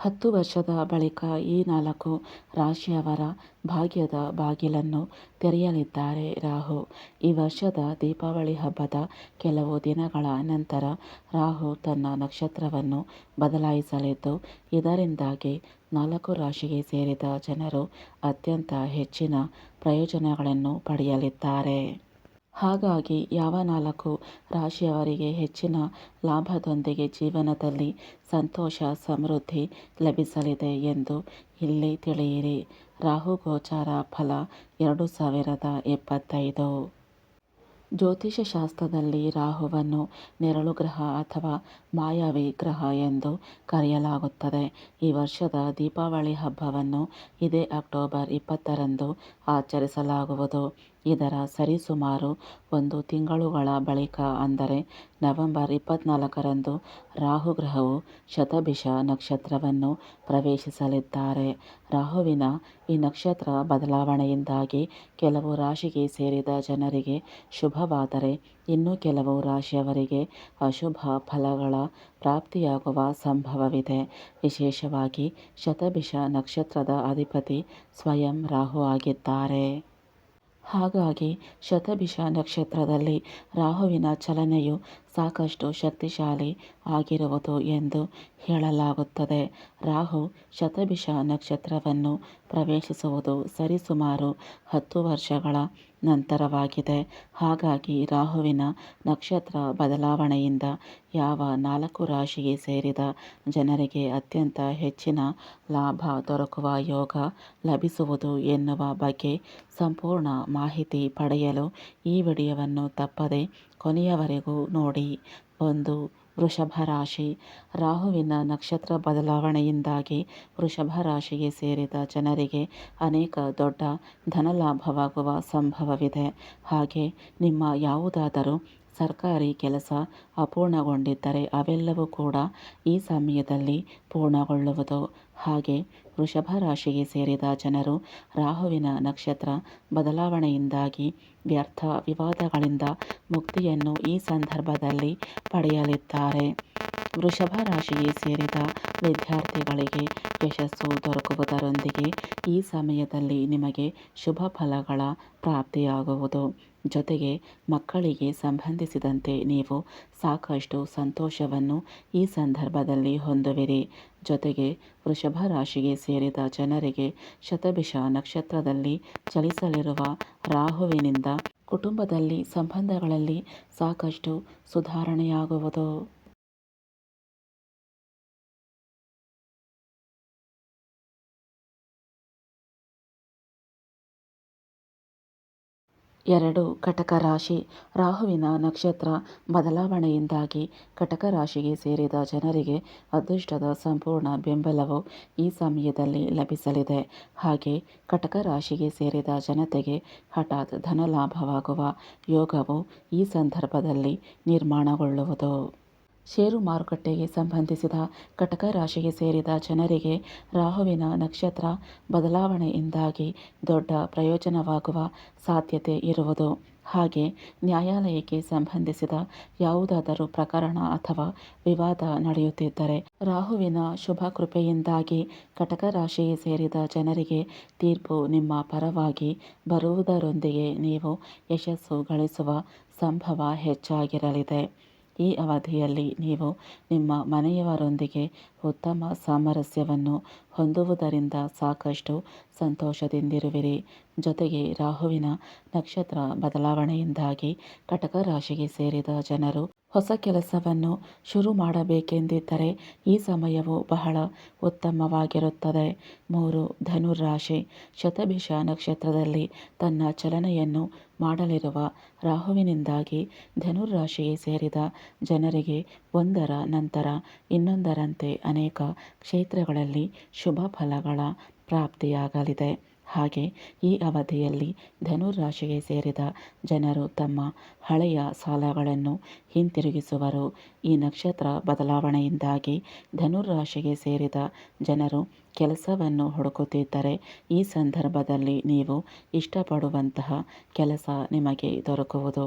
ಹತ್ತು ವರ್ಷದ ಬಳಿಕ ಈ ನಾಲ್ಕು ರಾಶಿಯವರ ಭಾಗ್ಯದ ಬಾಗಿಲನ್ನು ತೆರೆಯಲಿದ್ದಾರೆ ರಾಹು. ಈ ವರ್ಷದ ದೀಪಾವಳಿ ಹಬ್ಬದ ಕೆಲವು ದಿನಗಳ ನಂತರ ರಾಹು ತನ್ನ ನಕ್ಷತ್ರವನ್ನು ಬದಲಾಯಿಸಲಿದ್ದು, ಇದರಿಂದಾಗಿ ನಾಲ್ಕು ರಾಶಿಗೆ ಸೇರಿದ ಜನರು ಅತ್ಯಂತ ಹೆಚ್ಚಿನ ಪ್ರಯೋಜನಗಳನ್ನು ಪಡೆಯಲಿದ್ದಾರೆ. ಹಾಗಾಗಿ ಯಾವ ನಾಲ್ಕು ರಾಶಿಯವರಿಗೆ ಹೆಚ್ಚಿನ ಲಾಭದೊಂದಿಗೆ ಜೀವನದಲ್ಲಿ ಸಂತೋಷ, ಸಮೃದ್ಧಿ ಲಭಿಸಲಿದೆ ಎಂದು ಇಲ್ಲಿ ತಿಳಿಯಿರಿ. ರಾಹು ಗೋಚಾರ ಫಲ ಎರಡು ಸಾವಿರದ ಇಪ್ಪತ್ತೈದು ಜ್ಯೋತಿಷ್ಯ ಶಾಸ್ತ್ರದಲ್ಲಿ ರಾಹುವನ್ನು ನೆರಳು ಗ್ರಹ ಅಥವಾ ಮಾಯಾವಿ ಗ್ರಹ ಎಂದು ಕರೆಯಲಾಗುತ್ತದೆ. ಈ ವರ್ಷದ ದೀಪಾವಳಿ ಹಬ್ಬವನ್ನು ಇದೇ ಅಕ್ಟೋಬರ್ ಇಪ್ಪತ್ತರಂದು ಆಚರಿಸಲಾಗುವುದು. ಇದರ ಸರಿಸುಮಾರು ಒಂದು ತಿಂಗಳುಗಳ ಬಳಿಕ ಅಂದರೆ ನವೆಂಬರ್ ಇಪ್ಪತ್ನಾಲ್ಕರಂದು ರಾಹುಗ್ರಹವು ಶತಭಿಷ ನಕ್ಷತ್ರವನ್ನು ಪ್ರವೇಶಿಸಲಿದ್ದಾರೆ. ರಾಹುವಿನ ಈ ನಕ್ಷತ್ರ ಬದಲಾವಣೆಯಿಂದಾಗಿ ಕೆಲವು ರಾಶಿಗೆ ಸೇರಿದ ಜನರಿಗೆ ಶುಭವಾದರೆ ಇನ್ನು ಕೆಲವು ರಾಶಿಯವರಿಗೆ ಅಶುಭ ಫಲಗಳ ಪ್ರಾಪ್ತಿಯಾಗುವ ಸಂಭವವಿದೆ. ವಿಶೇಷವಾಗಿ ಶತಭಿಷ ನಕ್ಷತ್ರದ ಅಧಿಪತಿ ಸ್ವಯಂ ರಾಹು ಆಗಿದ್ದಾರೆ. ಹಾಗಾಗಿ ಶತಭಿಷ ನಕ್ಷತ್ರದಲ್ಲಿ ರಾಹುವಿನ ಚಲನೆಯು ಸಾಕಷ್ಟು ಶಕ್ತಿಶಾಲಿ ಆಗಿರುವುದು ಎಂದು ಹೇಳಲಾಗುತ್ತದೆ. ರಾಹು ಶತಭಿಷ ನಕ್ಷತ್ರವನ್ನು ಪ್ರವೇಶಿಸುವುದು ಸರಿಸುಮಾರು ಹತ್ತು ವರ್ಷಗಳ ನಂತರವಾಗಿದೆ. ಹಾಗಾಗಿ ರಾಹುವಿನ ನಕ್ಷತ್ರ ಬದಲಾವಣೆಯಿಂದ ಯಾವ ನಾಲ್ಕು ರಾಶಿಗೆ ಸೇರಿದ ಜನರಿಗೆ ಅತ್ಯಂತ ಹೆಚ್ಚಿನ ಲಾಭ ದೊರಕುವ ಯೋಗ ಲಭಿಸುವುದು ಎನ್ನುವ ಬಗ್ಗೆ ಸಂಪೂರ್ಣ ಮಾಹಿತಿ ಪಡೆಯಲು ಈ ವಿಡಿಯೋವನ್ನು ತಪ್ಪದೆ ಕೊನೆಯವರೆಗೂ ನೋಡಿ ಒಂದು ವೃಷಭ ರಾಶಿ ರಾಹುವಿನ ನಕ್ಷತ್ರ ಬದಲಾವಣೆಯಿಂದಾಗಿ ವೃಷಭ ರಾಶಿಗೆ ಸೇರಿದ ಜನರಿಗೆ ಅನೇಕ ದೊಡ್ಡ ಧನಲಾಭವಾಗುವ ಸಂಭವವಿದೆ. ಹಾಗೆ ನಿಮ್ಮ ಯಾವುದಾದರೂ ಸರ್ಕಾರಿ ಕೆಲಸ ಅಪೂರ್ಣಗೊಂಡಿದ್ದರೆ ಅವೆಲ್ಲವೂ ಕೂಡ ಈ ಸಮಯದಲ್ಲಿ ಪೂರ್ಣಗೊಳ್ಳುವುದು. ಹಾಗೆ ವೃಷಭ ರಾಶಿಗೆ ಸೇರಿದ ಜನರು ರಾಹುವಿನ ನಕ್ಷತ್ರ ಬದಲಾವಣೆಯಿಂದಾಗಿ ವ್ಯರ್ಥ ವಿವಾದಗಳಿಂದ ಮುಕ್ತಿಯನ್ನು ಈ ಸಂದರ್ಭದಲ್ಲಿ ಪಡೆಯಲಿದ್ದಾರೆ. ವೃಷಭ ರಾಶಿಗೆ ಸೇರಿದ ವಿದ್ಯಾರ್ಥಿಗಳಿಗೆ ಯಶಸ್ಸು ದೊರಕುವುದರೊಂದಿಗೆ ಈ ಸಮಯದಲ್ಲಿ ನಿಮಗೆ ಶುಭ ಫಲಗಳ ಪ್ರಾಪ್ತಿಯಾಗುವುದು. ಜೊತೆಗೆ ಮಕ್ಕಳಿಗೆ ಸಂಬಂಧಿಸಿದಂತೆ ನೀವು ಸಾಕಷ್ಟು ಸಂತೋಷವನ್ನು ಈ ಸಂದರ್ಭದಲ್ಲಿ ಹೊಂದುವಿರಿ. ಜೊತೆಗೆ ವೃಷಭ ರಾಶಿಗೆ ಸೇರಿದ ಜನರಿಗೆ ಶತಭಿಷ ನಕ್ಷತ್ರದಲ್ಲಿ ಚಲಿಸಲಿರುವ ರಾಹುವಿನಿಂದ ಕುಟುಂಬದಲ್ಲಿ ಸಂಬಂಧಗಳಲ್ಲಿ ಸಾಕಷ್ಟು ಸುಧಾರಣೆಯಾಗುವುದು. ಎರಡು ಕಟಕ ರಾಶಿ. ರಾಹುವಿನ ನಕ್ಷತ್ರ ಬದಲಾವಣೆಯಿಂದಾಗಿ ಕಟಕ ರಾಶಿಗೆ ಸೇರಿದ ಜನರಿಗೆ ಅದೃಷ್ಟದ ಸಂಪೂರ್ಣ ಬೆಂಬಲವು ಈ ಸಮಯದಲ್ಲಿ ಲಭಿಸಲಿದೆ. ಹಾಗೆ ಕಟಕ ರಾಶಿಗೆ ಸೇರಿದ ಜನತೆಗೆ ಹಠಾತ್ ಧನಲಾಭವಾಗುವ ಯೋಗವು ಈ ಸಂದರ್ಭದಲ್ಲಿ ನಿರ್ಮಾಣಗೊಳ್ಳುವುದು. ಷೇರು ಮಾರುಕಟ್ಟೆಗೆ ಸಂಬಂಧಿಸಿದ ಕಟಕ ರಾಶಿಗೆ ಸೇರಿದ ಜನರಿಗೆ ರಾಹುವಿನ ನಕ್ಷತ್ರ ಬದಲಾವಣೆಯಿಂದಾಗಿ ದೊಡ್ಡ ಪ್ರಯೋಜನವಾಗುವ ಸಾಧ್ಯತೆ ಇರುವುದು. ಹಾಗೆ ನ್ಯಾಯಾಲಯಕ್ಕೆ ಸಂಬಂಧಿಸಿದ ಯಾವುದಾದರೂ ಪ್ರಕರಣ ಅಥವಾ ವಿವಾದ ನಡೆಯುತ್ತಿದ್ದರೆ ರಾಹುವಿನ ಶುಭ ಕೃಪೆಯಿಂದಾಗಿ ಕಟಕ ರಾಶಿಗೆ ಸೇರಿದ ಜನರಿಗೆ ತೀರ್ಪು ನಿಮ್ಮ ಪರವಾಗಿ ಬರುವುದರೊಂದಿಗೆ ನೀವು ಯಶಸ್ಸು ಗಳಿಸುವ ಸಂಭವ ಹೆಚ್ಚಾಗಿರಲಿದೆ. ಈ ಅವಧಿಯಲ್ಲಿ ನೀವು ನಿಮ್ಮ ಮನೆಯವರೊಂದಿಗೆ ಉತ್ತಮ ಸಾಮರಸ್ಯವನ್ನು ಹೊಂದುವುದರಿಂದ ಸಾಕಷ್ಟು ಸಂತೋಷದಿಂದಿರುವಿರಿ. ಜೊತೆಗೆ ರಾಹುವಿನ ನಕ್ಷತ್ರ ಬದಲಾವಣೆಯಿಂದಾಗಿ ಕಟಕ ರಾಶಿಗೆ ಸೇರಿದ ಜನರು ಹೊಸ ಕೆಲಸವನ್ನು ಶುರು ಮಾಡಬೇಕೆಂದಿದ್ದರೆ ಈ ಸಮಯವು ಬಹಳ ಉತ್ತಮವಾಗಿರುತ್ತದೆ. ಮೂರು ಧನುರಾಶಿ ಶತಭಿಷ ನಕ್ಷತ್ರದಲ್ಲಿ ತನ್ನ ಚಲನೆಯನ್ನು ಮಾಡಲಿರುವ ರಾಹುವಿನಿಂದಾಗಿ ಧನುರಾಶಿಗೆ ಸೇರಿದ ಜನರಿಗೆ ಒಂದರ ನಂತರ ಇನ್ನೊಂದರಂತೆ ಅನೇಕ ಕ್ಷೇತ್ರಗಳಲ್ಲಿ ಶುಭ ಫಲಗಳ ಪ್ರಾಪ್ತಿಯಾಗಲಿದೆ. ಹಾಗೆ ಈ ಅವಧಿಯಲ್ಲಿ ಧನುರಾಶಿಗೆ ಸೇರಿದ ಜನರು ತಮ್ಮ ಹಳೆಯ ಸಾಲಗಳನ್ನು ಹಿಂತಿರುಗಿಸುವರು. ಈ ನಕ್ಷತ್ರ ಬದಲಾವಣೆಯಿಂದಾಗಿ ಧನುರಾಶಿಗೆ ಸೇರಿದ ಜನರು ಕೆಲಸವನ್ನು ಹುಡುಕುತ್ತಿದ್ದರೆ ಈ ಸಂದರ್ಭದಲ್ಲಿ ನೀವು ಇಷ್ಟಪಡುವಂತಹ ಕೆಲಸ ನಿಮಗೆ ದೊರಕುವುದು.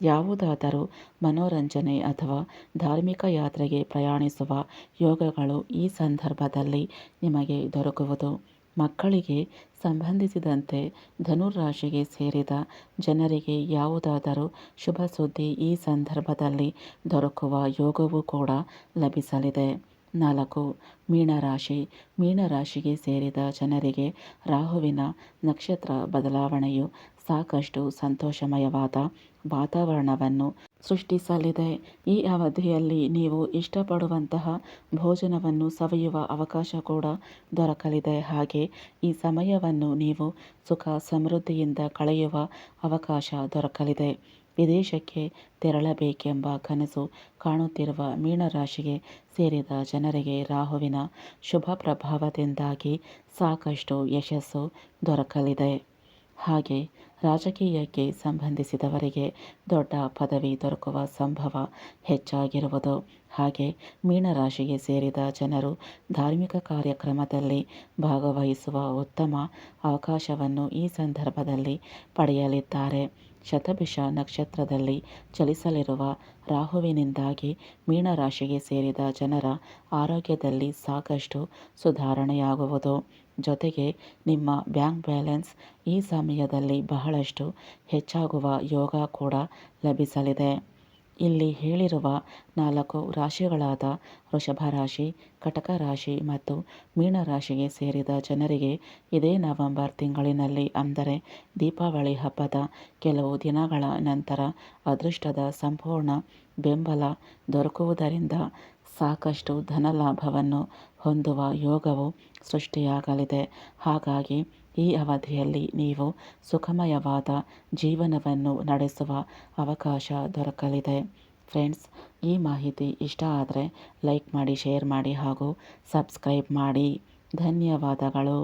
ಯಾವುದಾದರೂ ಮನೋರಂಜನೆ ಅಥವಾ ಧಾರ್ಮಿಕ ಯಾತ್ರೆಗೆ ಪ್ರಯಾಣಿಸುವ ಯೋಗಗಳು ಈ ಸಂದರ್ಭದಲ್ಲಿ ನಿಮಗೆ ದೊರಕುವುದು. ಮಕ್ಕಳಿಗೆ ಸಂಬಂಧಿಸಿದಂತೆ ಧನುರಾಶಿಗೆ ಸೇರಿದ ಜನರಿಗೆ ಯಾವುದಾದರೂ ಶುಭ ಸುದ್ದಿ ಈ ಸಂದರ್ಭದಲ್ಲಿ ದೊರಕುವ ಯೋಗವೂ ಕೂಡ ಲಭಿಸಲಿದೆ. ನಾಲ್ಕು, ಮೀನರಾಶಿ. ಮೀನರಾಶಿಗೆ ಸೇರಿದ ಜನರಿಗೆ ರಾಹುವಿನ ನಕ್ಷತ್ರ ಬದಲಾವಣೆಯು ಸಾಕಷ್ಟು ಸಂತೋಷಮಯವಾದ ವಾತಾವರಣವನ್ನು ಸೃಷ್ಟಿಸಲಿದೆ. ಈ ಅವಧಿಯಲ್ಲಿ ನೀವು ಇಷ್ಟಪಡುವಂತಹ ಭೋಜನವನ್ನು ಸವಿಯುವ ಅವಕಾಶ ಕೂಡ ದೊರಕಲಿದೆ. ಹಾಗೆ ಈ ಸಮಯವನ್ನು ನೀವು ಸುಖ ಸಮೃದ್ಧಿಯಿಂದ ಕಳೆಯುವ ಅವಕಾಶ ದೊರಕಲಿದೆ. ವಿದೇಶಕ್ಕೆ ತೆರಳಬೇಕೆಂಬ ಕನಸು ಕಾಣುತ್ತಿರುವ ಮೀನರಾಶಿಗೆ ಸೇರಿದ ಜನರಿಗೆ ರಾಹುವಿನ ಶುಭ ಪ್ರಭಾವದಿಂದಾಗಿ ಸಾಕಷ್ಟು ಯಶಸ್ಸು ದೊರಕಲಿದೆ. ಹಾಗೆ ರಾಜಕೀಯಕ್ಕೆ ಸಂಬಂಧಿಸಿದವರಿಗೆ ದೊಡ್ಡ ಪದವಿ ದೊರಕುವ ಸಂಭವ ಹೆಚ್ಚಾಗಿರುವುದು. ಹಾಗೆ ಮೀನರಾಶಿಗೆ ಸೇರಿದ ಜನರು ಧಾರ್ಮಿಕ ಕಾರ್ಯಕ್ರಮದಲ್ಲಿ ಭಾಗವಹಿಸುವ ಉತ್ತಮ ಅವಕಾಶವನ್ನು ಈ ಸಂದರ್ಭದಲ್ಲಿ ಪಡೆಯಲಿದ್ದಾರೆ. ಶತಭಿಷ ನಕ್ಷತ್ರದಲ್ಲಿ ಚಲಿಸಲಿರುವ ರಾಹುವಿನಿಂದಾಗಿ ಮೀನರಾಶಿಗೆ ಸೇರಿದ ಜನರ ಆರೋಗ್ಯದಲ್ಲಿ ಸಾಕಷ್ಟು ಸುಧಾರಣೆಯಾಗುವುದು. ಜೊತೆಗೆ ನಿಮ್ಮ ಬ್ಯಾಂಕ್ ಬ್ಯಾಲೆನ್ಸ್ ಈ ಸಮಯದಲ್ಲಿ ಬಹಳಷ್ಟು ಹೆಚ್ಚಾಗುವ ಯೋಗ ಕೂಡ ಲಭಿಸಲಿದೆ. ಇಲ್ಲಿ ಹೇಳಿರುವ ನಾಲ್ಕು ರಾಶಿಗಳಾದ ವೃಷಭ ರಾಶಿ, ಕಟಕ ರಾಶಿ ಮತ್ತು ಮೀನರಾಶಿಗೆ ಸೇರಿದ ಜನರಿಗೆ ಇದೇ ನವೆಂಬರ್ ತಿಂಗಳಿನಲ್ಲಿ ಅಂದರೆ ದೀಪಾವಳಿ ಹಬ್ಬದ ಕೆಲವು ದಿನಗಳ ನಂತರ ಅದೃಷ್ಟದ ಸಂಪೂರ್ಣ ಬೆಂಬಲ ದೊರಕುವುದರಿಂದ ಸಾಕಷ್ಟು ಧನಲಾಭವನ್ನು ಹೊಂದುವ ಯೋಗವು ಸೃಷ್ಟಿಯಾಗಲಿದೆ. ಹಾಗಾಗಿ ಈ ಅವಧಿಯಲ್ಲಿ ನೀವು ಸುಖಮಯವಾದ ಜೀವನವನ್ನು ನಡೆಸುವ ಅವಕಾಶ ದೊರಕಲಿದೆ. ಫ್ರೆಂಡ್ಸ್, ಈ ಮಾಹಿತಿ ಇಷ್ಟ ಆದರೆ ಲೈಕ್ ಮಾಡಿ, ಶೇರ್ ಮಾಡಿ ಹಾಗೂ ಸಬ್ಸ್ಕ್ರೈಬ್ ಮಾಡಿ. ಧನ್ಯವಾದಗಳು.